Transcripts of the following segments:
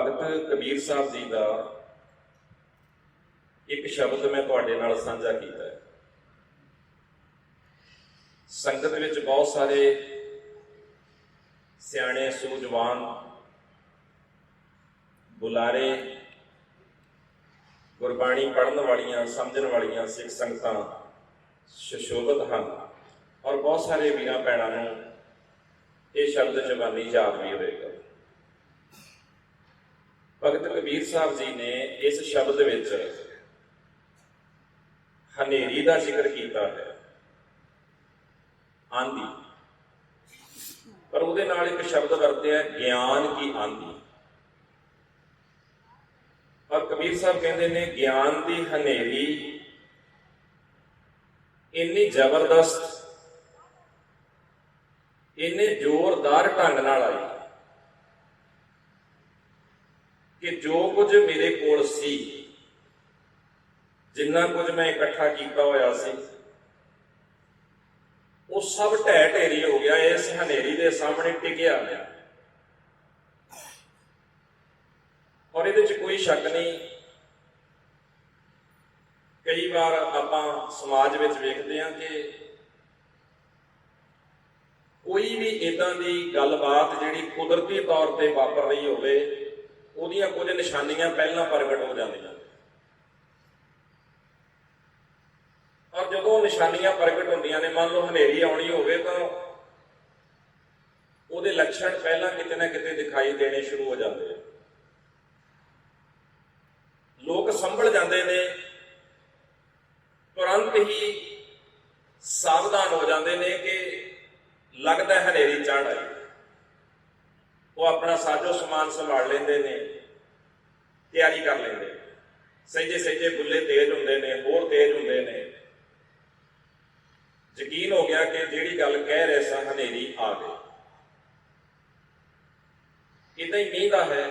ਭਗਤ ਕਬੀਰ ਸਾਹਿਬ ਜੀ ਦਾ ਇੱਕ ਸ਼ਬਦ ਮੈਂ ਤੁਹਾਡੇ ਨਾਲ ਸਾਂਝਾ ਕੀਤਾ ਹੈ। ਸੰਗਤ ਵਿੱਚ ਬਹੁਤ ਸਾਰੇ ਸਿਆਣੇ, ਸੂਝਵਾਨ, ਬੁਲਾਰੇ, ਗੁਰਬਾਣੀ ਪੜ੍ਹਨ ਵਾਲੀਆਂ, ਸਮਝਣ ਵਾਲੀਆਂ ਸਿੱਖ ਸੰਗਤਾਂ ਸ਼ਸ਼ੋਭਤ ਹਨ ਔਰ ਬਹੁਤ ਸਾਰੇ ਵੀਰਾਂ ਭੈਣਾਂ ਨੂੰ ਇਹ ਸ਼ਬਦ ਜ਼ਬਾਨੀ ਯਾਦ ਵੀ ਹੋਵੇਗਾ। ਭਗਤ ਕਬੀਰ ਸਾਹਿਬ ਜੀ ਨੇ ਇਸ ਸ਼ਬਦ ਵਿੱਚ ਹਨੇਰੀ ਦਾ ਜ਼ਿਕਰ ਕੀਤਾ ਹੈ। ਆਂਦੀ। ਪਰ ਉਹਦੇ ਨਾਲ ਇੱਕ ਸ਼ਬਦ ਵਰਤਿਆ ਗਿਆਨ ਕੀ ਆਂਦੀ। ਪਰ ਕਬੀਰ ਸਾਹਿਬ ਕਹਿੰਦੇ ਨੇ, ਗਿਆਨ ਦੀ ਹਨੇਰੀ ਇੰਨੀ ਜ਼ਬਰਦਸਤ, ਇੰਨੇ ਜ਼ੋਰਦਾਰ ਢੰਗ ਨਾਲ ਆਈ। ਕਿ ਜੋ ਕੁਝ ਮੇਰੇ ਕੋਲ ਸੀ, ਜਿੰਨਾ ਕੁਝ ਮੈਂ ਇਕੱਠਾ ਕੀਤਾ ਹੋਇਆ ਸੀ, ਉਹ ਸਭ ਢਹਿ ਢੇਰੀ ਹੋ ਗਿਆ, ਇਸ ਹਨੇਰੀ ਦੇ ਸਾਹਮਣੇ ਟਿਕਿਆ ਗਿਆ ਔਰ ਇਹਦੇ 'ਚ ਕੋਈ ਸ਼ੱਕ ਨਹੀਂ, ਕਈ ਵਾਰ ਆਪਾਂ ਸਮਾਜ ਵਿੱਚ ਵੇਖਦੇ ਹਾਂ ਕਿ ਕੋਈ ਵੀ ਇਦਾਂ ਦੀ ਗੱਲਬਾਤ ਜਿਹੜੀ ਕੁਦਰਤੀ ਤੌਰ ਤੇ ਵਾਪਰ ਰਹੀ ਹੋਵੇ ਉਹਦੀਆਂ ਕੁਝ ਨਿਸ਼ਾਨੀਆਂ ਪਹਿਲਾਂ ਪ੍ਰਗਟ ਹੋ ਜਾਂਦੀਆਂ। ਔਰ ਜਦੋਂ ਉਹ ਨਿਸ਼ਾਨੀਆਂ ਪ੍ਰਗਟ ਹੁੰਦੀਆਂ ਨੇ, ਮੰਨ ਲਓ ਹਨੇਰੀ ਆਉਣੀ ਹੋਵੇ ਤਾਂ ਉਹਦੇ ਲੱਛਣ ਪਹਿਲਾਂ ਕਿਤੇ ਨਾ ਕਿਤੇ ਦਿਖਾਈ ਦੇਣੇ ਸ਼ੁਰੂ ਹੋ ਜਾਂਦੇ ਆ। ਲੋਕ ਸੰਭਲ ਜਾਂਦੇ ਨੇ, ਤੁਰੰਤ ਹੀ ਸਾਵਧਾਨ ਹੋ ਜਾਂਦੇ ਨੇ ਕਿ ਲੱਗਦਾ ਹਨੇਰੀ ਚੜ੍ਹ ਆਈ। ਉਹ ਆਪਣਾ ਸਾਜੋ ਸਮਾਨ ਸੰਭਾਲ ਲੈਂਦੇ ਨੇ, ਤਿਆਰੀ ਕਰ ਲੈਂਦੇ। ਨੇ। ਸਹਿਜੇ ਸਹਿਜੇ ਬੁੱਲੇ ਤੇਜ਼ ਹੁੰਦੇ ਨੇ, ਹੋਰ ਤੇਜ਼ ਹੁੰਦੇ ਨੇ। ਯਕੀਨ ਹੋ ਗਿਆ ਕਿ ਜਿਹੜੀ ਗੱਲ ਕਹਿ ਰਹੇ ਸਾਂ, ਹਨੇਰੀ ਆ ਗਈ ਇਦਾਂ ਹੀ ਮੀਂਹ ਦਾ ਹੈ।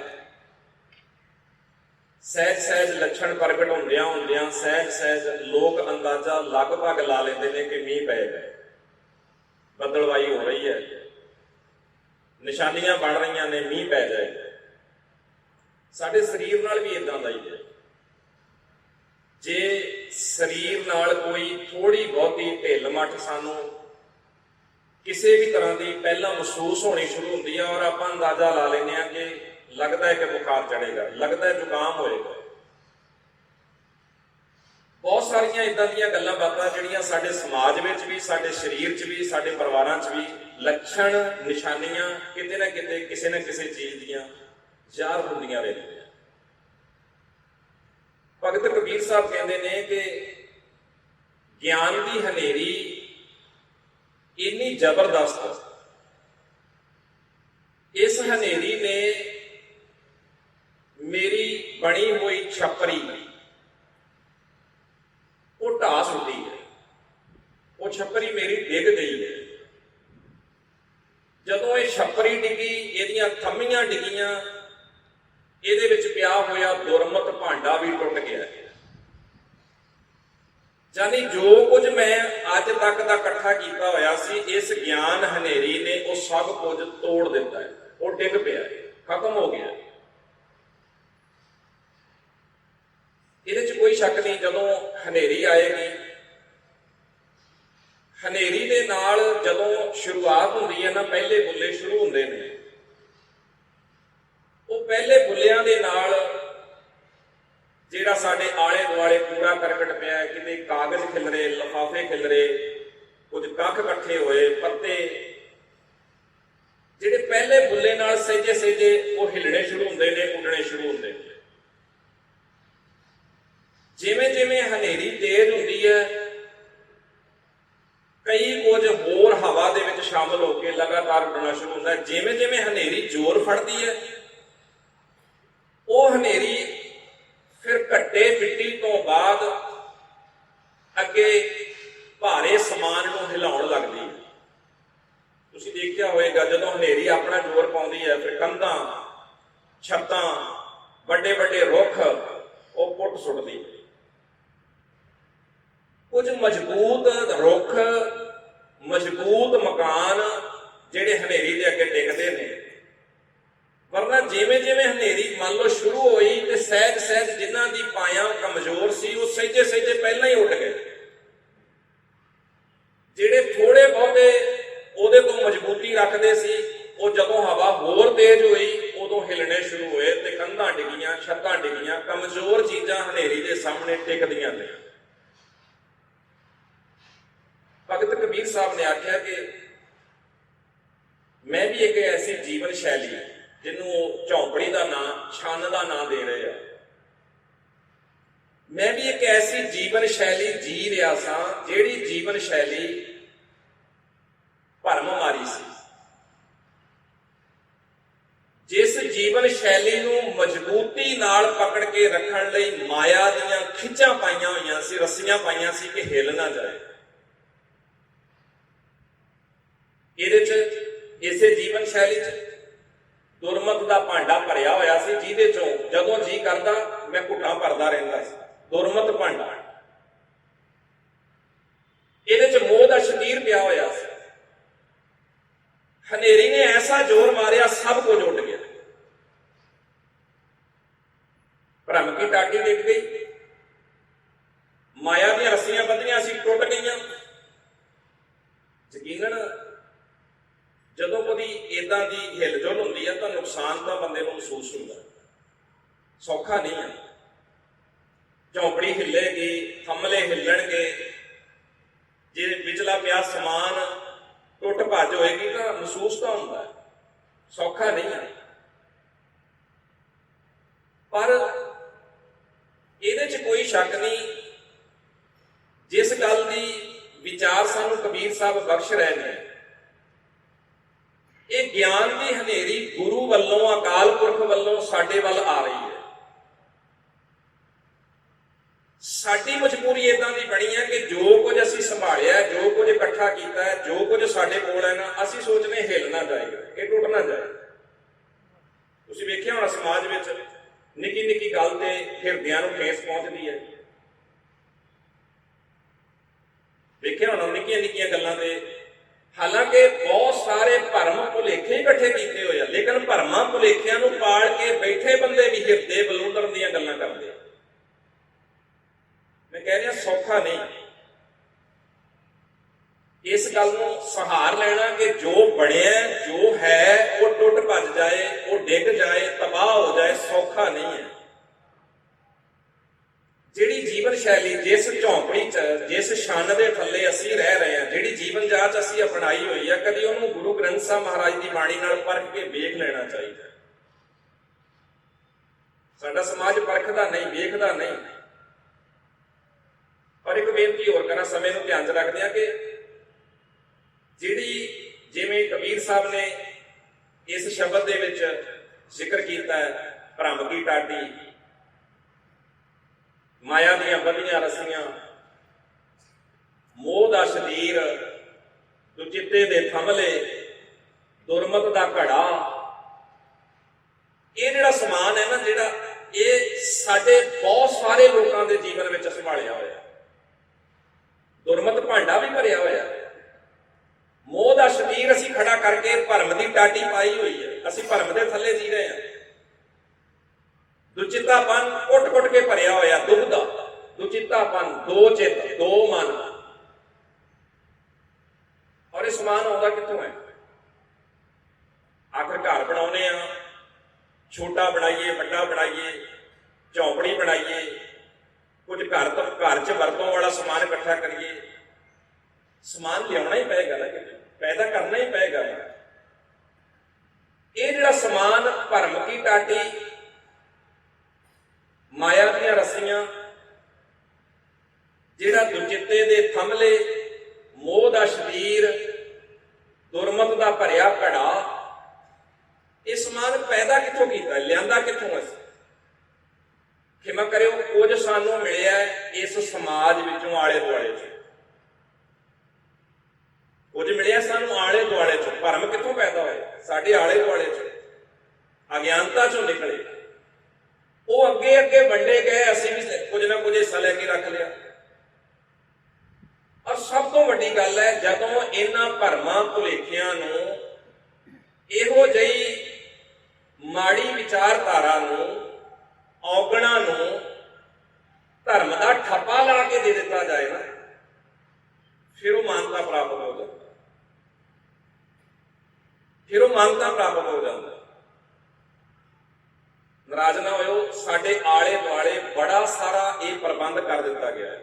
ਸਹਿਜ ਸਹਿਜ ਲੱਛਣ ਪ੍ਰਗਟ ਹੁੰਦਿਆਂ ਹੁੰਦਿਆਂ ਸਹਿਜ ਸਹਿਜ ਲੋਕ ਅੰਦਾਜ਼ਾ ਲਗਭਗ ਲਾ ਲੈਂਦੇ ਨੇ ਕਿ ਮੀਂਹ ਪਏਗਾ ਬੱਦਲਵਾਈ ਹੋ ਰਹੀ ਹੈ। ਨਿਸ਼ਾਨੀਆਂ ਬਣ ਰਹੀਆਂ ਨੇ, ਮੀਂਹ ਪੈ ਜਾਏ। ਸਾਡੇ ਸਰੀਰ ਨਾਲ ਵੀ ਇਦਾਂ ਦਾ ਹੀ ਹੈ। ਜੇ ਸਰੀਰ ਨਾਲ ਕੋਈ ਥੋੜੀ ਬਹੁਤੀ ਢਿੱਲ ਮੱਠ ਸਾਨੂੰ ਕਿਸੇ ਵੀ ਤਰ੍ਹਾਂ ਦੀ ਪਹਿਲਾਂ ਮਹਿਸੂਸ ਹੋਣੀ ਸ਼ੁਰੂ ਹੁੰਦੀ ਹੈ ਔਰ ਆਪਾਂ ਅੰਦਾਜ਼ਾ ਲਾ ਲੈਂਦੇ ਹਾਂ ਕਿ ਲੱਗਦਾ ਹੈ ਕਿ ਬੁਖਾਰ ਚੜੇਗਾ ਲੱਗਦਾ ਹੈ ਜ਼ੁਕਾਮ ਹੋਏਗਾ। ਬਹੁਤ ਸਾਰੀਆਂ ਇਦਾਂ ਦੀਆਂ ਗੱਲਾਂ ਬਾਤਾਂ ਜਿਹੜੀਆਂ ਸਾਡੇ ਸਮਾਜ ਵਿੱਚ ਵੀ, ਸਾਡੇ ਸਰੀਰ 'ਚ ਵੀ, ਸਾਡੇ ਪਰਿਵਾਰਾਂ 'ਚ ਵੀ ਲੱਛਣ, ਨਿਸ਼ਾਨੀਆਂ ਕਿਤੇ ਨਾ ਕਿਤੇ, ਕਿਸੇ ਨਾ ਕਿਸੇ ਚੀਜ਼ ਦੀਆਂ ਜ਼ਾਹਰ ਹੁੰਦੀਆਂ ਰਹਿੰਦੀਆਂ। ਭਗਤ ਕਬੀਰ ਸਾਹਿਬ ਕਹਿੰਦੇ ਨੇ ਕਿ ਗਿਆਨ ਦੀ ਹਨੇਰੀ ਇੰਨੀ ਜ਼ਬਰਦਸਤ ਇਸ ਹਨੇਰੀ ਨੇ ਮੇਰੀ ਬਣੀ ਹੋਈ ਛਪਰੀ ਉਹ ਢਾਹ ਸੁੱਟੀ ਹੈ ਉਹ ਛੱਪਰੀ ਮੇਰੀ ਡਿੱਗ ਗਈ ਹੈ। ਜਦੋਂ ਇਹ ਛੱਪਰੀ ਡਿੱਗੀ ਇਹਦੀਆਂ ਥੰਮੀਆਂ ਡਿੱਗੀਆਂ ਇਹਦੇ ਵਿੱਚ ਪਿਆ ਹੋਇਆ ਦੁਰਮਤ ਭਾਂਡਾ ਵੀ ਟੁੱਟ ਗਿਆ। ਜਾਨੀ ਜੋ ਕੁਝ ਮੈਂ ਅੱਜ ਤੱਕ ਦਾ ਇਕੱਠਾ ਕੀਤਾ ਹੋਇਆ ਸੀ ਇਸ ਗਿਆਨ ਹਨੇਰੀ ਨੇ ਉਹ ਸਭ ਕੁਝ ਤੋੜ ਦਿੱਤਾ ਹੈ। ਉਹ ਡਿੱਗ ਪਿਆ ਹੈ, ਖਤਮ ਹੋ ਗਿਆ। ਇਹਦੇ 'ਚ ਕੋਈ ਸ਼ੱਕ ਨਹੀਂ ਜਦੋਂ ਹਨੇਰੀ ਆਏਗੀ ਹਨੇਰੀ ਦੇ ਨਾਲ ਜਦੋਂ ਸ਼ੁਰੂਆਤ ਹੁੰਦੀ ਹੈ ਨਾ, ਪਹਿਲੇ ਬੁੱਲੇ ਸ਼ੁਰੂ ਹੁੰਦੇ ਨੇ। ਉਹ ਪਹਿਲੇ ਬੁੱਲਿਆਂ ਦੇ ਨਾਲ ਜਿਹੜਾ ਸਾਡੇ ਆਲੇ ਦੁਆਲੇ ਪੂਰਾ ਕਰਕਟ ਪਿਆ ਹੈ, ਕਿਤੇ ਕਾਗਜ਼ ਖਿਲਰੇ ਲਫਾਫੇ ਖਿਲਰੇ ਕੁਝ ਕੱਖ ਇਕੱਠੇ ਹੋਏ, ਪੱਤੇ, ਜਿਹੜੇ ਪਹਿਲੇ ਬੁੱਲੇ ਨਾਲ ਸਹਿਜੇ ਸਹਿਜੇ ਉਹ ਹਿਲਣੇ ਸ਼ੁਰੂ ਹੁੰਦੇ ਨੇ, ਉੱਡਣੇ ਸ਼ੁਰੂ ਹੁੰਦੇ ਨੇ। ਜਿਵੇਂ ਜਿਵੇਂ ਹਨੇਰੀ ਤੇਜ਼ ਹੁੰਦੀ ਹੈ ਕਈ ਕੁਝ ਹੋਰ ਹਵਾ ਦੇ ਵਿੱਚ ਸ਼ਾਮਲ ਹੋ ਕੇ ਲਗਾਤਾਰ ਉੱਡਣਾ ਸ਼ੁਰੂ ਹੁੰਦਾ ਜਿਵੇਂ ਜਿਵੇਂ ਹਨੇਰੀ ਜ਼ੋਰ ਫੜਦੀ ਹੈ, ਉਹ ਹਨੇਰੀ ਫਿਰ ਘੱਟੇ ਮਿੱਟੀ ਤੋਂ ਬਾਅਦ ਅੱਗੇ ਭਾਰੇ ਸਮਾਨ ਨੂੰ ਹਿਲਾਉਣ ਲੱਗਦੀ ਹੈ। ਤੁਸੀਂ ਦੇਖਿਆ ਹੋਵੇਗਾ, ਜਦੋਂ ਹਨੇਰੀ ਆਪਣਾ ਜ਼ੋਰ ਪਾਉਂਦੀ ਹੈ, ਫਿਰ ਕੰਧਾਂ, ਛੱਤਾਂ, ਵੱਡੇ ਵੱਡੇ ਰੁੱਖ, ਉਹ ਪੁੱਟ ਸੁੱਟਦੀ ਹੈ। ਕੁਝ ਮਜ਼ਬੂਤ ਰੁੱਖ, ਮਜ਼ਬੂਤ ਮਕਾਨ ਜਿਹੜੇ ਹਨੇਰੀ ਦੇ ਅੱਗੇ ਟਿਕਦੇ ਨੇ। ਵਰਨਾ ਜਿਵੇਂ ਜਿਵੇਂ ਹਨੇਰੀ ਮੰਨ ਲਓ ਸ਼ੁਰੂ ਹੋਈ ਤੇ ਸਹਿਜ ਸਹਿਜ ਜਿਨ੍ਹਾਂ ਦੀ ਪਾਇਆ ਕਮਜ਼ੋਰ ਸੀ, ਉਹ ਸਹਿਜੇ ਸਹਿਜੇ ਪਹਿਲਾਂ ਹੀ ਉੱਡ ਗਏ। ਜਿਹੜੇ ਥੋੜੇ ਬਹੁਤੇ ਉਹਦੇ ਤੋਂ ਮਜ਼ਬੂਤੀ ਰੱਖਦੇ ਸੀ, ਉਹ ਜਦੋਂ ਹਵਾ ਹੋਰ ਤੇਜ਼ ਹੋਈ, ਉਦੋਂ ਹਿਲਣੇ ਸ਼ੁਰੂ ਹੋਏ ਤੇ ਕੰਧਾਂ ਡਿੱਗੀਆਂ, ਛੱਤਾਂ ਡਿੱਗੀਆਂ, ਕਮਜ਼ੋਰ ਚੀਜ਼ਾਂ ਹਨੇਰੀ ਦੇ ਸਾਹਮਣੇ ਟਿਕਦੀਆਂ ਨੇ। ਭਗਤ ਕਬੀਰ ਸਾਹਿਬ ਨੇ ਆਖਿਆ ਕਿ ਮੈਂ ਵੀ ਇੱਕ ਐਸੀ ਜੀਵਨ ਸ਼ੈਲੀ ਜਿਹਨੂੰ ਉਹ ਝੌਂਪੜੀ ਦਾ ਨਾਂ, ਛੰਨ ਦਾ ਨਾਂ ਦੇ ਰਹੇ ਆ। ਮੈਂ ਵੀ ਇੱਕ ਐਸੀ ਜੀਵਨ ਸ਼ੈਲੀ ਜੀ ਰਿਹਾ ਸਾਂ, ਜਿਹੜੀ ਜੀਵਨ ਸ਼ੈਲੀ ਭਰਮ ਮਾਰੀ ਸੀ। ਜਿਸ ਜੀਵਨ ਸ਼ੈਲੀ ਨੂੰ ਮਜ਼ਬੂਤੀ ਨਾਲ ਪਕੜ ਕੇ ਰੱਖਣ ਲਈ ਮਾਇਆ ਦੀਆਂ ਖਿੱਚਾਂ ਪਾਈਆਂ ਹੋਈਆਂ ਸੀ, ਰੱਸੀਆਂ ਪਾਈਆਂ ਸੀ ਕਿ ਹਿੱਲ ਨਾ ਜਾਏ। ਇਹਦੇ ਚ ਇਸੇ ਜੀਵਨ ਸ਼ੈਲੀ ਚ ਦੁਰਮਤ ਦਾ ਭਾਂਡਾ ਭਰਿਆ ਹੋਇਆ ਸੀ, ਜਿਹਦੇ ਚੋਂ ਜਦੋਂ ਜੀ ਕਰਦਾ, ਮੈਂ ਘੁੱਟਾਂ ਭਰਦਾ ਰਹਿੰਦਾ ਸੀ। ਦੁਰਮਤ ਭਾਂਡਾ। ਇਹਦੇ ਚ ਮੋਹ ਦਾ ਸ਼ਤੀਰ ਪਿਆ ਹੋਇਆ ਸੀ। ਹਨੇਰੀ ਨੇ ਐਸਾ ਜ਼ੋਰ ਮਾਰਿਆ, ਸਭ ਕੁਝ ਉੱਡ ਗਿਆ। ਭ੍ਰਮ ਕੀ ਟਾਟੀ ਡਿੱਗ ਗਈ। ਮਾਇਆ ਦੀਆਂ ਰੱਸੀਆਂ ਬੱਧੀਆਂ ਸੀ, ਟੁੱਟ ਗਈਆਂ। ਯਕੀਨਨ ਜਦੋਂ ਕਦੀ ਇਦਾਂ ਦੀ ਹਿਲਜੁਲ ਹੁੰਦੀ ਹੈ ਤਾਂ ਨੁਕਸਾਨ ਤਾਂ ਬੰਦੇ ਨੂੰ ਮਹਿਸੂਸ ਹੁੰਦਾ। ਸੌਖਾ ਨਹੀਂ ਹੈ ਝੌਂਪੜੀ ਹਿੱਲੇਗੀ, ਹਮਲੇ ਹਿੱਲਣਗੇ। ਜੇ ਵਿਚਲਾ ਪਿਆ ਸਮਾਨ ਟੁੱਟ ਭੱਜ ਹੋਏਗੀ, ਤਾਂ ਮਹਿਸੂਸ ਤਾਂ ਹੁੰਦਾ। ਸੌਖਾ ਨਹੀਂ ਹੈ ਪਰ ਇਹਦੇ 'ਚ ਕੋਈ ਸ਼ੱਕ ਨਹੀਂ, ਜਿਸ ਗੱਲ ਦੀ ਵਿਚਾਰ ਸਾਨੂੰ ਕਬੀਰ ਸਾਹਿਬ ਬਖਸ਼ ਰਹੇ ਨੇ। ਗਿਆਨ ਦੀ ਹਨੇਰੀ ਗੁਰੂ ਵੱਲੋਂ, ਅਕਾਲ ਪੁਰਖ ਵੱਲੋਂ ਸਾਡੇ ਵੱਲ ਆ ਰਹੀ ਹੈ। ਸਾਡੀ ਮਜਬੂਰੀ ਇਦਾਂ ਦੀ ਬਣੀ ਹੈ ਕਿ ਜੋ ਕੁਝ ਅਸੀਂ ਸੰਭਾਲਿਆ, ਜੋ ਕੁਝ ਇਕੱਠਾ ਕੀਤਾ ਹੈ, ਜੋ ਕੁਝ ਸਾਡੇ ਕੋਲ ਹੈ ਨਾ, ਅਸੀਂ ਸੋਚਦੇ ਹਿੱਲ ਨਾ ਜਾਏਗਾ ਇਹ ਟੁੱਟ ਨਾ ਜਾਏ। ਤੁਸੀਂ ਵੇਖਿਆ ਹੋਣਾ ਸਮਾਜ ਵਿੱਚ ਨਿੱਕੀ ਨਿੱਕੀ ਗੱਲ ਤੇ ਹਿਰਦਿਆਂ ਨੂੰ ਠੇਸ ਪਹੁੰਚਦੀ ਹੈ। ਵੇਖਿਆ ਹੋਣਾ ਨਿੱਕੀਆਂ ਨਿੱਕੀਆਂ ਗੱਲਾਂ ਤੇ, ਹਾਲਾਂਕਿ ਬਹੁਤ ਇਕੱਠੇ ਕੀਤੇ ਹੋਏ ਆ। ਲੇਕਿਨ ਭਰਮਾਂ ਭੁਲੇਖਿਆਂ ਨੂੰ ਪਾਲ ਕੇ ਬੈਠੇ ਬੰਦੇ ਵੀ ਹਿਰਦੇ ਬਲੂੰਦਰਨ ਦੀਆਂ ਗੱਲਾਂ ਕਰਦੇ ਮੈਂ ਕਹਿ ਰਿਹਾ ਸੌਖਾ ਨਹੀਂ। ਇਸ ਗੱਲ ਨੂੰ ਸਹਾਰ ਲੈਣਾ ਕਿ ਜੋ ਬਣਿਆ, ਜੋ ਹੈ, ਉਹ ਟੁੱਟ ਭੱਜ ਜਾਏ, ਉਹ ਡਿੱਗ ਜਾਏ, ਤਬਾਹ ਹੋ ਜਾਏ, ਸੌਖਾ ਨਹੀਂ ਹੈ। ਜੀਵਨ ਸ਼ੈਲੀ, ਜਿਸ ਝੌਂਪੜੀ 'ਚ, ਜਿਸ ਛੰਨ ਦੇ ਥੱਲੇ ਅਸੀਂ ਰਹਿ ਰਹੇ ਹਾਂ, ਜਿਹੜੀ ਜੀਵਨ ਜਾਂਚ ਅਸੀਂ ਅਪਣਾਈ ਹੋਈ ਆ, ਕਦੀ ਉਹਨੂੰ ਗੁਰੂ ਗ੍ਰੰਥ ਸਾਹਿਬ ਮਹਾਰਾਜ ਦੀ ਬਾਣੀ ਨਾਲ ਪਰਖ ਕੇ ਵੇਖ ਲੈਣਾ ਚਾਹੀਦਾ ਸਾਡਾ ਸਮਾਜ ਪਰਖਦਾ ਨਹੀਂ, ਵੇਖਦਾ ਨਹੀਂ। ਪਰ ਇੱਕ ਬੇਨਤੀ ਹੋਰ ਕਰਾਂ, ਸਮੇਂ ਨੂੰ ਧਿਆਨ 'ਚ ਰੱਖਦੇ ਆ ਕਿ ਜਿਹੜੀ ਜਿਵੇਂ ਕਬੀਰ ਸਾਹਿਬ ਨੇ ਇਸ ਸ਼ਬਦ ਦੇ ਵਿੱਚ ਜ਼ਿਕਰ ਕੀਤਾ ਹੈ, ਭ੍ਰਮ ਕੀ ਟਾਟੀ ਮਾਇਆ ਦੀਆਂ ਬੰਧੀਆਂ ਰੱਸੀਆਂ, ਮੋਹ ਦਾ ਸ਼ਰੀਰ ਦੁਚਿੱਤੇ ਦੇ ਥਮਲੇ, ਦੁਰਮਤ ਦਾ ਘੜਾ। ਇਹ ਜਿਹੜਾ ਸਮਾਨ ਹੈ ਨਾ, ਜਿਹੜਾ ਇਹ ਸਾਡੇ ਬਹੁਤ ਸਾਰੇ ਲੋਕਾਂ ਦੇ ਜੀਵਨ ਵਿੱਚ ਸੰਭਾਲਿਆ ਹੋਇਆ ਦੁਰਮਤ ਭਾਂਡਾ ਵੀ ਭਰਿਆ ਹੋਇਆ ਮੋਹ ਦਾ ਸ਼ਰੀਰ ਅਸੀਂ ਖੜਾ ਕਰਕੇ ਭਰਮ ਦੀ ਟਾਟੀ ਪਾਈ ਹੋਈ ਹੈ। ਅਸੀਂ ਭਰਮ ਦੇ ਥੱਲੇ ਜੀ ਰਹੇ ਹਾਂ। ਦੁਚਿੱਤਾਪਨ ਕੁੱਟ-ਕੁੱਟ ਕੇ ਭਰਿਆ ਹੋਇਆ ਦੁੱਖ ਦਾ। ਦੁਚਿੱਤਾਪਨ ਦੋ ਚਿੱਤ, ਦੋ ਮਨ। ਔਰ ਇਹ ਸਮਾਨ ਆਉਂਦਾ ਕਿੱਥੋਂ ਹੈ? ਆਖਰ ਘਰ ਬਣਾਉਨੇ ਆ ਛੋਟਾ ਬਣਾਈਏ, ਵੱਡਾ ਬਣਾਈਏ ਝੌਂਪੜੀ ਬਣਾਈਏ। ਕੁਝ ਘਰ ਤੋਂ, ਘਰ 'ਚ ਵਰਤੋਂ ਵਾਲਾ ਸਮਾਨ ਇਕੱਠਾ ਕਰੀਏ। ਸਮਾਨ ਲਿਆਉਣਾ ਹੀ ਪਏਗਾ ਨਾ ਪੈਦਾ ਕਰਨਾ ਹੀ ਪਏਗਾ। ਇਹ ਜਿਹੜਾ ਸਮਾਨ ਭਰਮ ਕੀ ਟਾਟੀ ਮਾਇਆ ਦੀਆਂ ਰਸੀਆਂ, ਜਿਹੜਾ ਦੁਚਿੱਤੇ ਦੇ ਥੰਮਲੇ, ਮੋਹ ਦਾ ਸ਼ਰੀਰ, ਦੁਰਮਤ ਦਾ ਭਰਿਆ ਘੜਾ ਇਹ ਸਮਾਨ ਪੈਦਾ ਕਿੱਥੋਂ ਕੀਤਾ, ਲਿਆਂਦਾ ਕਿੱਥੋਂ ਅਸੀਂ? ਖਿਮਾ ਕਰਿਓ, ਕੁਝ ਸਾਨੂੰ ਮਿਲਿਆ ਇਸ ਸਮਾਜ ਵਿੱਚੋਂ ਆਲੇ ਦੁਆਲੇ ਚ। ਕੁਝ ਮਿਲਿਆ ਸਾਨੂੰ ਆਲੇ ਦੁਆਲੇ ਚ। ਭਰਮ ਕਿੱਥੋਂ ਪੈਦਾ ਹੋਏ ਸਾਡੇ ਆਲੇ ਦੁਆਲੇ ਚ। ਅਗਿਆਨਤਾ ਚੋਂ ਨਿਕਲੇ। ਉਹ ਅੱਗੇ ਅੱਗੇ ਵੰਡੇ ਗਏ, ਅਸੀਂ ਵੀ ਕੁਝ ਨਾ ਕੁਝ ਹਿੱਸਾ ਲੈ ਕੇ ਰੱਖ ਲਿਆ। ਔਰ ਸਭ ਤੋਂ ਵੱਡੀ ਗੱਲ ਹੈ, ਜਦੋਂ ਇਹਨਾਂ ਭਰਮਾਂ ਭੁਲੇਖਿਆਂ ਨੂੰ ਇਹੋ ਜਿਹੀ ਮਾੜੀ ਵਿਚਾਰਧਾਰਾ ਨੂੰ, ਔਗਣਾ ਨੂੰ ਧਰਮ ਦਾ ਠੱਪਾ ਲਾ ਕੇ ਦੇ ਦਿੱਤਾ ਜਾਏ ਨਾ, ਫਿਰ ਉਹ ਮਾਨਤਾ ਪ੍ਰਾਪਤ ਹੋ ਜਾਂਦੀ। ਫਿਰ ਉਹ ਮਾਨਤਾ ਪ੍ਰਾਪਤ ਹੋ ਜਾਂਦਾ। ਨਾਰਾਜ਼ ਨਾ ਹੋਇਓ, ਸਾਡੇ ਆਲੇ ਦੁਆਲੇ ਬੜਾ ਸਾਰਾ ਇਹ ਪ੍ਰਬੰਧ ਕਰ ਦਿੱਤਾ ਗਿਆ ਹੈ।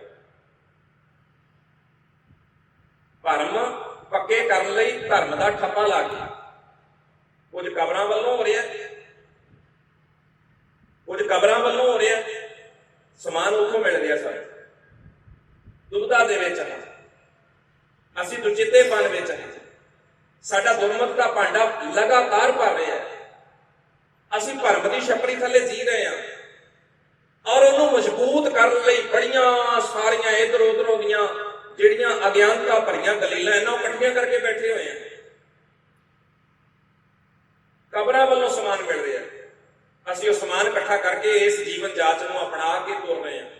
ਭਰਮ ਪੱਕੇ ਕਰਨ ਲਈ ਧਰਮ ਦਾ ਠੱਪਾ ਲਾ ਕੇ। ਕੁਝ ਕਬਰਾਂ ਵੱਲੋਂ ਹੋ ਰਿਹਾ ਕੁਝ ਕਬਰਾਂ ਵੱਲੋਂ ਹੋ ਰਿਹਾ ਸਮਾਨ ਉੱਥੋਂ ਮਿਲ ਰਿਹਾ ਸਾਨੂੰ। ਦੁਬਦਾ ਦੇ ਵਿੱਚ ਹਾਂ ਅਸੀਂ ਦੁਚਿੱਤੇਪਨ ਵਿੱਚ ਹਾਂ ਸਾਡਾ ਦੁਰਮਤ ਦਾ ਭਾਂਡਾ ਲਗਾਤਾਰ ਭਰ ਰਿਹਾ ਹੈ। ਅਸੀਂ ਭਰਮ ਦੀ ਛਪਰੀ ਥੱਲੇ ਜੀ ਰਹੇ ਹਾਂ। ਔਰ ਉਹਨੂੰ ਮਜ਼ਬੂਤ ਕਰਨ ਲਈ ਬੜੀਆਂ ਸਾਰੀਆਂ ਇਧਰ ਉਧਰੋਂ ਦੀਆਂ ਜਿਹੜੀਆਂ ਅਗਿਆਨਤਾ ਭਰੀਆਂ ਦਲੀਲਾਂ ਇਹਨਾਂ ਇਕੱਠੀਆਂ ਕਰਕੇ ਬੈਠੇ ਹੋਏ ਆ। ਕਬਰਾਂ ਵੱਲੋਂ ਸਮਾਨ ਮਿਲ ਰਿਹਾ ਅਸੀਂ ਉਹ ਸਮਾਨ ਇਕੱਠਾ ਕਰਕੇ ਇਸ ਜੀਵਨ ਜਾਚ ਨੂੰ ਅਪਣਾ ਕੇ ਤੁਰ ਰਹੇ ਹਾਂ।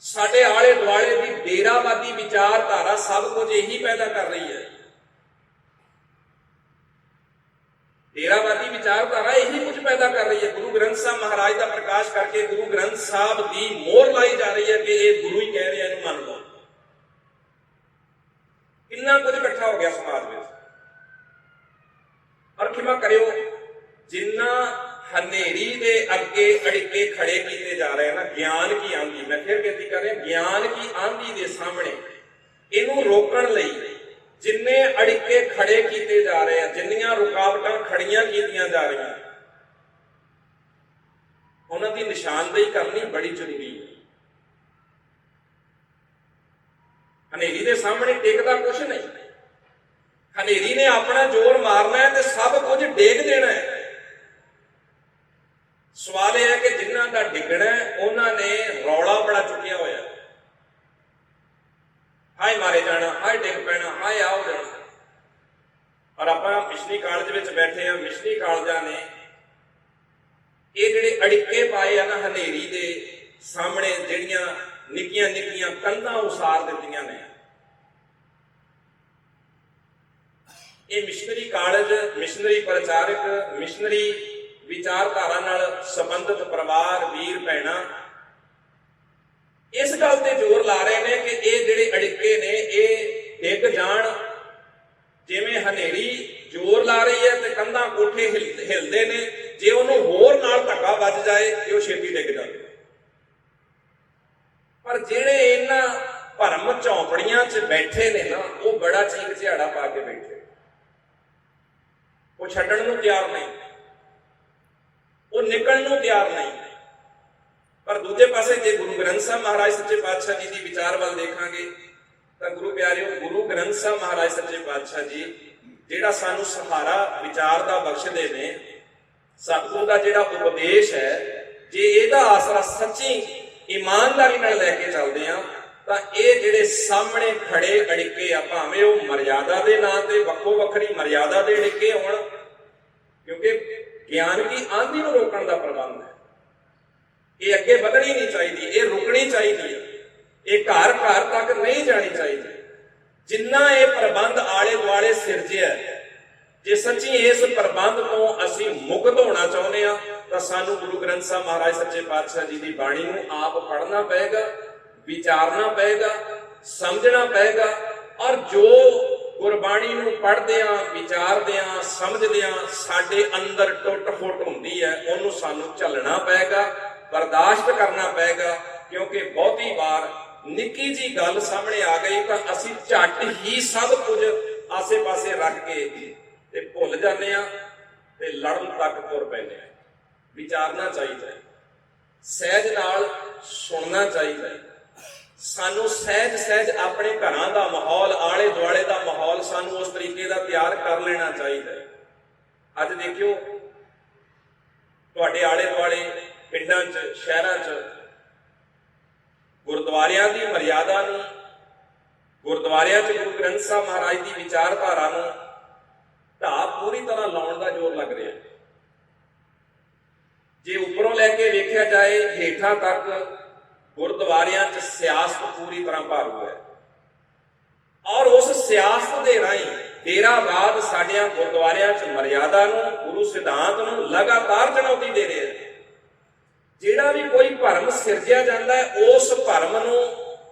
ਸਾਡੇ ਆਲੇ ਦੁਆਲੇ ਦੀ ਡੇਰਾਵਾਦੀ ਵਿਚਾਰਧਾਰਾ ਸਭ ਕੁਝ ਇਹੀ ਪੈਦਾ ਕਰ ਰਹੀ ਹੈ। ਡੇਰਾਵਾਦੀ ਵਿਚਾਰਧਾਰਾ ਇਹੀ ਕੁਝ ਪੈਦਾ ਕਰ ਰਹੀ ਹੈ। ਗੁਰੂ ਗ੍ਰੰਥ ਸਾਹਿਬ ਮਹਾਰਾਜ ਦਾ ਪ੍ਰਕਾਸ਼ ਕਰਕੇ ਗੁਰੂ ਗ੍ਰੰਥ ਸਾਹਿਬ ਦੀ ਮੋਹਰ ਲਾਈ ਜਾ ਰਹੀ ਹੈ ਕਿ ਇਹ ਗੁਰੂ ਹੀ ਕਹਿ ਰਿਹਾ ਇਹਨੂੰ ਮੰਨ ਲਓ। ਕਿੰਨਾ ਕੁਝ ਇਕੱਠਾ ਹੋ ਗਿਆ ਸਮਾਜ ਵਿੱਚ। ਔਰ ਖਿਮਾ ਕਰਿਓ, ਜਿੰਨਾ ਹਨੇਰੀ ਦੇ ਅੱਗੇ ਅੜਿੱਕੇ ਖੜੇ ਕੀਤੇ ਜਾ ਰਹੇ ਨਾ, ਗਿਆਨ ਕੀ ਆਂਦੀ, ਮੈਂ ਫਿਰ ਬੇਨਤੀ ਕਰ ਰਿਹਾ, ਗਿਆਨ ਕੀ ਆਂਦੀ ਦੇ ਸਾਹਮਣੇ, ਇਹਨੂੰ ਰੋਕਣ ਲਈ ਜਿੰਨੇ ਅੜਿੱਕੇ ਖੜੇ ਕੀਤੇ ਜਾ ਰਹੇ ਆ, ਜਿੰਨੀਆਂ ਰੁਕਾਵਟਾਂ ਖੜੀਆਂ ਕੀਤੀਆਂ ਜਾ ਰਹੀਆਂ, ਉਹਨਾਂ ਦੀ ਨਿਸ਼ਾਨਦੇਹੀ ਕਰਨੀ ਬੜੀ ਜ਼ਰੂਰੀ ਹੈ। ਹਨੇਰੀ ਦੇ ਸਾਹਮਣੇ ਟਿਕਦਾ ਕੁਝ ਨਹੀਂ। ਹਨੇਰੀ ਨੇ ਆਪਣਾ ਜ਼ੋਰ ਮਾਰਨਾ ਹੈ ਤੇ ਸਭ ਕੁਝ ਡੇਗ ਦੇਣਾ ਹੈ। ਸਵਾਲ ਇਹ ਹੈ ਕਿ ਜਿਨ੍ਹਾਂ ਦਾ ਡਿੱਗਣਾ ਉਹਨਾਂ ਨੇ ਰੌਲਾ ਬੜਾ ਚੁੱਕਿਆ ਹੋਇਆ ਹੈ ਹਾਏ ਜਾਣਾ ਹਾਏ ਡਿੱਗ ਪੈਣਾ ਹਾਏ ਆਓ ਜਾਣਾ। ਔਰ ਆਪਾਂ ਮਿਸ਼ਨੀ ਕਾਲਜ ਵਿੱਚ ਬੈਠੇ ਆ ਮਿਸ਼ਨੀ ਕਾਲਜਾਂ ਨੇ ਇਹ ਜਿਹੜੇ ਅੜਿੱਕੇ ਪਾਏ ਆ ਨਾ ਹਨੇਰੀ ਦੇ ਸਾਹਮਣੇ, ਜਿਹੜੀਆਂ ਨਿੱਕੀਆਂ ਨਿੱਕੀਆਂ ਕੰਧਾਂ ਉਸਾਰ ਦਿੱਤੀਆਂ ਨੇ। ਇਹ ਮਿਸ਼ਨਰੀ ਕਾਲਜ, ਮਿਸ਼ਨਰੀ ਪ੍ਰਚਾਰਕ, ਮਿਸ਼ਨਰੀ ਵਿਚਾਰਧਾਰਾ ਨਾਲ ਸੰਬੰਧਿਤ ਪਰਿਵਾਰ, ਵੀਰ, ਭੈਣਾਂ, ਇਸ ਗੱਲ ਤੇ ਜ਼ੋਰ ਲਾ ਰਹੇ ਨੇ ਕਿ ਜਿਹੜੇ ਨੇ ਇਹ ਡਿੱਗ ਜਾਣ। ਜਿਵੇਂ ਹਨੇਰੀ ਜ਼ੋਰ ਲਾ ਰਹੀ ਹੈ ਤੇ ਕੰਧਾਂ ਕੋਠੇ ਹਿਲ- ਹਿਲਦੇ ਨੇ, ਜੇ ਉਹਨੂੰ ਹੋਰ ਨਾਲ ਧੱਕਾ ਵੱਜ ਜਾਏ ਤੇ ਉਹ ਛੇਤੀ ਡਿੱਗ ਜਾਂਦੇ ਪਰ ਜਿਹੜੇ ਇਹਨਾਂ ਭਰਮ ਝੌਂਪੜੀਆਂ 'ਚ ਬੈਠੇ ਨੇ ਨਾ, ਉਹ ਬੜਾ ਚੀਕ ਝਿਆੜਾ ਪਾ ਕੇ ਬੈਠੇ ਉਹ ਛੱਡਣ ਨੂੰ ਤਿਆਰ ਨਹੀਂ। ਉਹ ਨਿਕਲਣ ਨੂੰ ਤਿਆਰ ਨਹੀਂ। ਪਰ ਦੂਜੇ ਪਾਸੇ ਜੇ ਗੁਰੂ ਗ੍ਰੰਥ ਸਾਹਿਬ ਮਹਾਰਾਜ ਸੱਚੇ ਪਾਤਸ਼ਾਹ ਜੀ ਦੀ ਵਿਚਾਰ ਵੱਲ ਦੇਖਾਂਗੇ ਤਾਂ ਗੁਰੂ ਪਿਆਰਿਓ, ਗੁਰੂ ਗ੍ਰੰਥ ਸਾਹਿਬ ਮਹਾਰਾਜ ਸੱਚੇ ਪਾਤਸ਼ਾਹ ਜੀ, ਜਿਹੜਾ ਸਾਨੂੰ ਸਹਾਰਾ, ਵਿਚਾਰ ਦਾ ਬਖਸ਼ਦੇ ਨੇ, ਸਤਿਗੁਰੂ ਦਾ ਜਿਹੜਾ ਉਪਦੇਸ਼ ਹੈ, ਜੇ ਇਹਦਾ ਆਸਰਾ ਸੱਚੀ ਇਮਾਨਦਾਰੀ ਨਾਲ ਲੈ ਕੇ ਚੱਲਦੇ ਆ ਤਾਂ ਇਹ ਜਿਹੜੇ ਸਾਹਮਣੇ ਖੜੇ ਅੜਿੱਕੇ ਆ, ਭਾਵੇਂ ਉਹ ਮਰਿਆਦਾ ਦੇ ਨਾਂ ਤੇ ਵੱਖੋ ਵੱਖਰੀ ਮਰਿਆਦਾ ਦੇ ਅੜਿੱਕੇ ਹੋਣ, ਕਿਉਂਕਿ ਗਿਆਨ ਕੀ ਆਂਦੀ ਨੂੰ ਰੋਕਣ ਦਾ ਪ੍ਰਬੰਧ ਹੈ। ਇਹ ਅੱਗੇ ਵਧਣੀ ਨਹੀਂ ਚਾਹੀਦੀ, ਇਹ ਰੁਕਣੀ ਚਾਹੀਦੀ ਹੈ। ਇਹ ਘਰ ਘਰ ਤੱਕ ਨਹੀਂ ਜਾਣੀ ਚਾਹੀਦੀ। ਜਿੰਨਾ ਇਹ ਪ੍ਰਬੰਧ ਆਲੇ ਦੁਆਲੇ ਸਿਰਜਿਆ ਜੇ ਸੱਚੀ ਇਸ ਪ੍ਰਬੰਧ ਤੋਂ ਅਸੀਂ ਮੁਕਤ ਹੋਣਾ ਚਾਹੁੰਦੇ ਆ ਤਾਂ ਸਾਨੂੰ ਗੁਰੂ ਗ੍ਰੰਥ ਸਾਹਿਬ ਮਹਾਰਾਜ ਸੱਚੇ ਪਾਤਸ਼ਾਹ ਜੀ ਦੀ ਬਾਣੀ ਨੂੰ ਆਪ ਪੜ੍ਹਨਾ ਪਏਗਾ, ਵਿਚਾਰਨਾ ਪਏਗਾ, ਸਮਝਣਾ ਪਏਗਾ ਔਰ ਜੋ ਗੁਰਬਾਣੀ ਨੂੰ ਪੜ੍ਹਦਿਆਂ ਵਿਚਾਰਦਿਆਂ ਸਮਝਦਿਆਂ ਸਾਡੇ ਅੰਦਰ ਟੁੱਟ ਫੁੱਟ ਹੁੰਦੀ ਹੈ, ਉਹਨੂੰ ਸਾਨੂੰ ਝੱਲਣਾ ਪਏਗਾ, ਬਰਦਾਸ਼ਤ ਕਰਨਾ ਪਏਗਾ, ਕਿਉਂਕਿ ਬਹੁਤੀ ਵਾਰ ਨਿੱਕੀ ਜੀ ਗੱਲ ਸਾਹਮਣੇ ਆ ਗਈ ਤਾਂ ਅਸੀਂ ਝੱਟ ਹੀ ਸਭ ਕੁਝ ਆਸੇ-ਪਾਸੇ ਰੱਖ ਕੇ ਤੇ ਭੁੱਲ ਜਾਂਦੇ ਆ ਤੇ ਲੜਨ ਤੱਕ ਤੁਰ ਪੈਂਦੇ ਆ ਵਿਚਾਰਨਾ ਚਾਹੀਦਾ ਹੈ। ਸਹਿਜ ਨਾਲ ਸੁਣਨਾ ਚਾਹੀਦਾ ਹੈ। ਸਾਨੂੰ ਸਹਿਜ ਸਹਿਜ ਆਪਣੇ ਘਰਾਂ ਦਾ ਮਾਹੌਲ ਆਲੇ ਦੁਆਲੇ ਦਾ ਮਾਹੌਲ ਸਾਨੂੰ ਉਸ ਤਰੀਕੇ ਦਾ ਤਿਆਰ ਕਰ ਲੈਣਾ ਚਾਹੀਦਾ ਹੈ। ਅੱਜ ਦੇਖਿਓ, ਤੁਹਾਡੇ ਆਲੇ ਦੁਆਲੇ ਪਿੰਡਾਂ 'ਚ, ਸ਼ਹਿਰਾਂ 'ਚ ਗੁਰਦੁਆਰਿਆਂ ਦੀ ਮਰਿਆਦਾ ਨੂੰ, ਗੁਰਦੁਆਰਿਆਂ 'ਚ ਗੁਰੂ ਗ੍ਰੰਥ ਸਾਹਿਬ ਮਹਾਰਾਜ ਦੀ ਵਿਚਾਰਧਾਰਾ ਨੂੰ ਢਾਹ ਪੂਰੀ ਤਰ੍ਹਾਂ ਲਾਉਣ ਦਾ ਜ਼ੋਰ ਲੱਗ ਰਿਹਾ ਜੇ ਉੱਪਰੋਂ ਲੈ ਕੇ ਵੇਖਿਆ ਜਾਏ, ਹੇਠਾਂ ਤੱਕ ਗੁਰਦੁਆਰਿਆਂ 'ਚ ਸਿਆਸਤ ਪੂਰੀ ਤਰ੍ਹਾਂ ਭਾਰੂ ਹੈ। ਔਰ ਉਸ ਸਿਆਸਤ ਦੇ ਰਾਹੀਂ ਡੇਰਾਵਾਦ ਸਾਡਿਆਂ ਗੁਰਦੁਆਰਿਆਂ 'ਚ ਮਰਿਆਦਾ ਨੂੰ, ਗੁਰੂ ਸਿਧਾਂਤ ਨੂੰ ਲਗਾਤਾਰ ਚੁਣੌਤੀ ਦੇ ਰਿਹਾ ਹੈ। ਜਿਹੜਾ ਵੀ ਕੋਈ ਭਰਮ ਸਿਰਜਿਆ ਜਾਂਦਾ ਹੈ, ਉਸ ਭਰਮ ਨੂੰ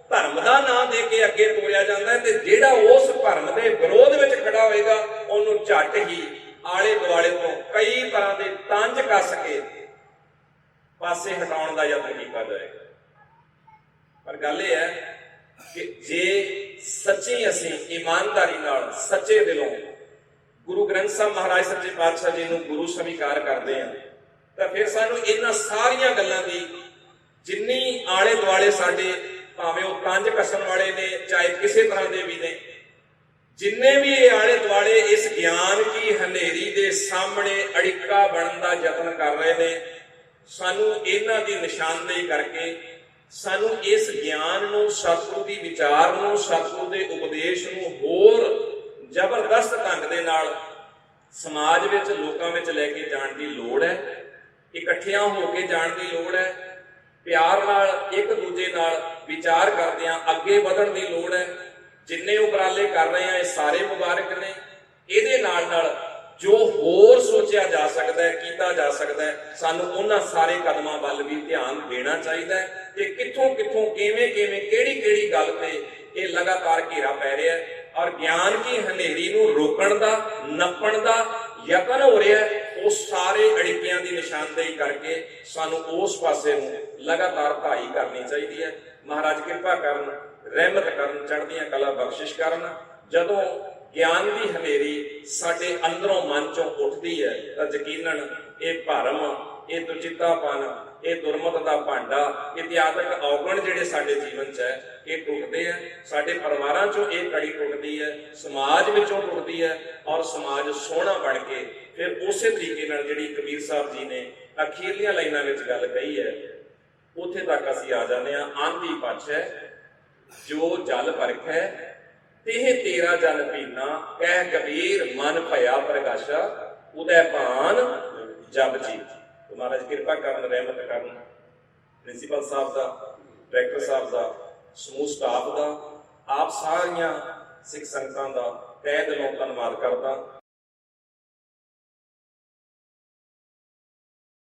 ਧਰਮ ਦਾ ਨਾਮ ਦੇ ਕੇ ਅੱਗੇ ਤੋਰਿਆ ਜਾਂਦਾ ਹੈ ਤੇ ਜਿਹੜਾ ਉਸ ਭਰਮ ਦੇ ਵਿਰੋਧ ਵਿੱਚ ਖੜਾ ਹੋਏਗਾ, ਉਹਨੂੰ ਝੱਟ ਹੀ ਆਲੇ ਦੁਆਲੇ ਤੋਂ ਕਈ ਤਰ੍ਹਾਂ ਦੇ ਤੰਜ ਕੱਸ ਕੇ ਪਾਸੇ ਹਟਾਉਣ ਦਾ ਯਤਨ ਕੀਤਾ ਜਾਏਗਾ। ਪਰ ਗੱਲ ਇਹ ਹੈ ਕਿ ਜੇ ਸੱਚੀ ਅਸੀਂ ਇਮਾਨਦਾਰੀ ਨਾਲ ਸੱਚੇ ਦਿਲੋਂ ਗੁਰੂ ਗ੍ਰੰਥ ਸਾਹਿਬ ਮਹਾਰਾਜ ਸੱਚੇ ਪਾਤਸ਼ਾਹ ਜੀ ਨੂੰ ਗੁਰੂ ਸਵੀਕਾਰ ਕਰਦੇ ਹਾਂ ਤਾਂ ਫਿਰ ਸਾਨੂੰ ਇਹਨਾਂ ਸਾਰੀਆਂ ਗੱਲਾਂ ਦੀ ਜਿੰਨੀ ਆਲੇ ਦੁਆਲੇ ਸਾਡੇ ਭਾਵੇਂ ਉਹ ਕੰਜ ਕਸਣ ਵਾਲੇ ਨੇ, ਚਾਹੇ ਕਿਸੇ ਤਰ੍ਹਾਂ ਦੇ ਵੀ ਨੇ, ਜਿੰਨੇ ਵੀ ਇਹ ਆਲੇ ਦੁਆਲੇ ਇਸ ਗਿਆਨ ਕੀ ਹਨੇਰੀ ਦੇ ਸਾਹਮਣੇ ਅੜਿੱਕਾ ਬਣਨ ਦਾ ਯਤਨ ਕਰ ਰਹੇ ਨੇ, ਸਾਨੂੰ ਇਹਨਾਂ ਦੀ ਨਿਸ਼ਾਨਦੇਹੀ ਕਰਕੇ, ਸਾਨੂੰ ਇਸ ਗਿਆਨ ਨੂੰ, ਸਤਿਗੁਰੂ ਦੀ ਵਿਚਾਰ ਨੂੰ, ਸਤਿਗੁਰੂ ਦੇ ਉਪਦੇਸ਼ ਨੂੰ ਹੋਰ ਜ਼ਬਰਦਸਤ ਢੰਗ ਦੇ ਨਾਲ ਸਮਾਜ ਵਿੱਚ, ਲੋਕਾਂ ਵਿੱਚ ਲੈ ਕੇ ਜਾਣ ਦੀ ਲੋੜ ਹੈ। ਇਕੱਠਿਆਂ ਹੋ ਕੇ ਜਾਣ ਦੀ ਲੋੜ ਹੈ। ਪਿਆਰ ਨਾਲ, ਇੱਕ ਦੂਜੇ ਨਾਲ ਵਿਚਾਰ ਕਰਦਿਆਂ ਅੱਗੇ ਵਧਣ ਦੀ ਲੋੜ ਹੈ। ਜਿੰਨੇ ਉਪਰਾਲੇ ਕਰ ਰਹੇ ਆ ਇਹ ਸਾਰੇ ਮੁਬਾਰਕ ਨੇ। ਇਹਦੇ ਨਾਲ ਨਾਲ ਜੋ ਹੋਰ ਸੋਚਿਆ ਜਾ ਸਕਦਾ ਹੈ, ਕੀਤਾ ਜਾ ਸਕਦਾ ਹੈ, ਸਾਨੂੰ ਉਹਨਾਂ ਸਾਰੇ ਕਦਮਾਂ ਵੱਲ ਵੀ ਧਿਆਨ ਦੇਣਾ ਚਾਹੀਦਾ ਹੈ। ਕਿ ਕਿੱਥੋਂ ਕਿੱਥੋਂ, ਕਿਵੇਂ ਕਿਵੇਂ, ਕਿਹੜੀ ਕਿਹੜੀ ਗੱਲ ਤੇ ਇਹ ਲਗਾਤਾਰ ਘੇਰਾ ਪੈ ਰਿਹਾ ਹੈ। ਔਰ ਗਿਆਨ ਕੀ ਹਨੇਰੀ ਨੂੰ ਰੋਕਣ ਦਾ, ਨੱਪਣ ਦਾ ਯਤਨ ਹੋ ਰਿਹਾ ਹੈ ਉਹ ਸਾਰੇ ਅੜਿੱਕਿਆਂ ਦੀ ਨਿਸ਼ਾਨਦੇਹੀ ਕਰਕੇ ਸਾਨੂੰ ਉਸ ਪਾਸੇ ਨੂੰ ਲਗਾਤਾਰ ਭਾਈ ਕਰਨੀ ਚਾਹੀਦੀ ਹੈ। ਮਹਾਰਾਜ ਕਿਰਪਾ ਕਰਨ, ਰਹਿਮਤ ਕਰਨ, ਚੜ੍ਹਦੀਆਂ ਕਲਾ ਬਖਸ਼ਿਸ਼ ਕਰਨ। ਜਦੋਂ ਗਿਆਨ ਦੀ ਹਨੇਰੀ ਸਾਡੇ ਅੰਦਰੋਂ ਮਨ ਚੋਂ ਉੱਠਦੀ ਹੈ, ਤਾਂ ਯਕੀਨਨ ਇਹ ਭਰਮ, ਇਹ ਦੁਚਿੱਤਾਪਨ, ਇਹ ਦੁਰਮਤ ਦਾ ਭਾਂਡਾ ਇਤਿਆਦਕ ਔਗਣ ਜਿਹੜੇ ਸਾਡੇ ਜੀਵਨ 'ਚ ਹੈ, ਇਹ ਟੁੱਟਦੇ ਆ। ਸਾਡੇ ਪਰਿਵਾਰਾਂ 'ਚੋਂ ਇਹ ਕੜੀ ਟੁੱਟਦੀ ਹੈ, ਸਮਾਜ ਵਿੱਚੋਂ ਟੁੱਟਦੀ ਹੈ ਔਰ ਸਮਾਜ ਸੋਹਣਾ ਬਣ ਕੇ ਫਿਰ ਉਸੇ ਤਰੀਕੇ ਨਾਲ ਜਿਹੜੀ ਕਬੀਰ ਸਾਹਿਬ ਜੀ ਨੇ ਅਖੀਰਲੀਆਂ ਲਾਈਨਾਂ ਵਿੱਚ ਗੱਲ ਕਹੀ ਹੈ, ਉੱਥੇ ਤੱਕ ਅਸੀਂ ਆ ਜਾਂਦੇ ਹਾਂ। ਆਂਧੀ ਪਛ ਹੈ, ਜੋ ਜਲ ਪਰਖੈ ਤੇਹ ਤੇਰਾ ਜਲ ਪੀਨਾ, ਕਹਿ ਕਬੀਰ ਮਨ ਭਇਆ ਪ੍ਰਗਾਸ਼ਾ, ਉਦੈ ਭਾਨ ਜਪ ਜੀ ਮਹਾਰਾਜ ਕਿਰਪਾ ਕਰਨ, ਰਹਿਮਤ ਕਰਨ, ਪ੍ਰਿੰਸੀਪਲ ਸਾਹਿਬ ਦਾ, ਡਾਇਰੈਕਟਰ ਸਾਹਿਬ ਦਾ, ਸਮੂਹ ਸਟਾਫ ਦਾ, ਆਪ ਸਾਰੀਆਂ ਸਿੱਖ ਸੰਗਤਾਂ ਦਾ ਤਹਿ ਦਿਲੋਂ ਧੰਨਵਾਦ ਕਰਦਾ।